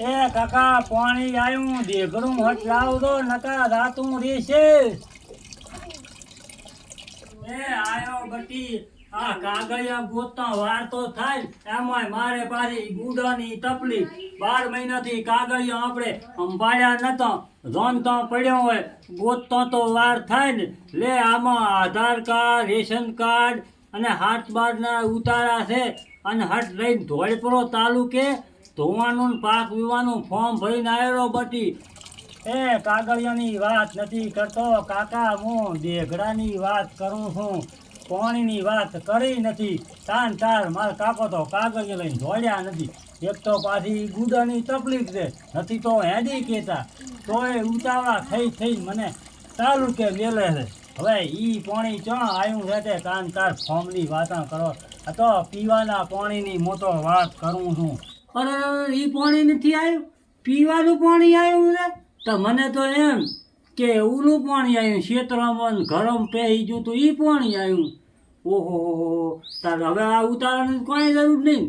એ કાકા, પાણી આવ્યું દેઘડું હટ લાવ દો નકા રાતું રેશે એ આયો બટી, આ કાગળિયા ગોતતા વાર તો થાય. એમાંય મારે પાછી ગુડાની તકલીફ બાર મહિનાથી કાગળિયા આપણે સંભાળ્યા નતા. રોનતો પડ્યો હોય, ગોતતો તો વાર થાય ને. લે, આમાં આધાર કાર્ડ, રેશન કાર્ડ અને હાથ બારના ઉતારા છે. અને હટ લઈને ધોળપરો તાલુકે ધોવાનું પાક વીવાનું ફોર્મ ભરીને આવેલો બટી. એ કાગળિયાની વાત નથી કરતો, કાકા, હું દેઘડાની વાત કરું છું. પાણીની વાત કરી નથી. તાન તાર મારા કાકો તો કાગળિયા લઈને દોડ્યા નથી. એક તો પાછી ગુડાની તકલીફ છે. નથી તો હેડી કહેતા તોય ઉતાવળા થઈ થઈ મને ચાલુ કે મેલે છે. હવે ઈ પાણી ચા આવ્યું છે તે તાન તાર ફોર્મની વાતા કરો. આ તો પીવાના પાણીની મોટો વાત કરું છું. અરે એ પાણી નથી આવ્યું પીવાનું પાણી આવ્યું ને? તો મને તો એમ કે ઓલું પાણી આવ્યું શેતરામાં ને ગરમ પહેરી ગયું તો એ પાણી આવ્યું ઓહો તારે હવે આ ઉતારવાની કોઈ જરૂર નહીં.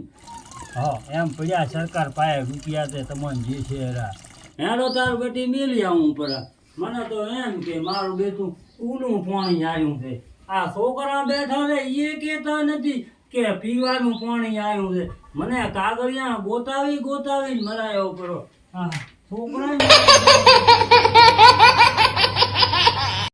હા એમ પડ્યા સરકાર પાસે રૂપિયા તે તમને જે છે હેડો તાર બેટી મેલી આવું પર. મને તો એમ કે મારું બેટું ઊનું પાણી આવ્યું છે. આ છોકરા બેઠા છે એ કહેતા નથી કે પીવાનું પાણી આવ્યું છે. મને કાગળિયા ગોતાવી ગોતાવી મરાયો કરો. હા છોકરા